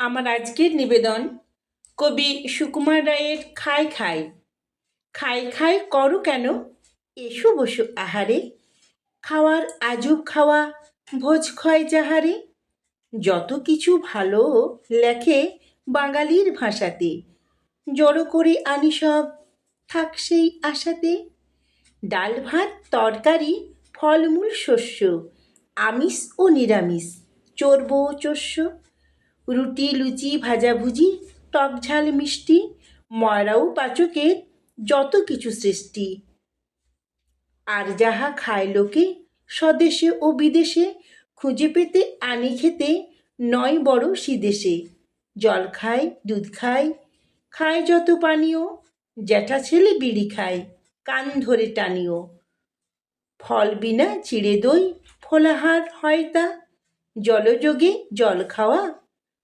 আমার আজকের নিবেদন, কবি সুকুমার রায়ের খাই খাই। খাই খাই করো কেন? এসো বসু আহারে। খাওয়ার আজব খাওয়া, ভোজ খয় যাহারে। যত কিছু ভালো লেখে বাঙালির ভাষাতে, জড়ো করে আনি সব, থাক সেই আশাতে। ডাল ভাত, তরকারি, ফলমূল শস্য, আমিষ ও নিরামিষ, চর্ব চস্য। রুটি, লুচি, ভাজাভুজি, টক ঝাল, মিষ্টি, ময়রাও, পাচকের যত কিছু সৃষ্টি। আর যাহা খায় লোকে, স্বদেশে ও বিদেশে, খুঁজে পেতে, আনি খেতে, নয় বড় সিদেশে জল খায়, দুধ খায় খায় যত পানীয়, জ্যাঠা ছেলে বিড়ি খায়, কান ধরে টানিও। ফল বিনা চিড়ে দই, ফলাহার হয় তা, জলযোগে জল খাওয়া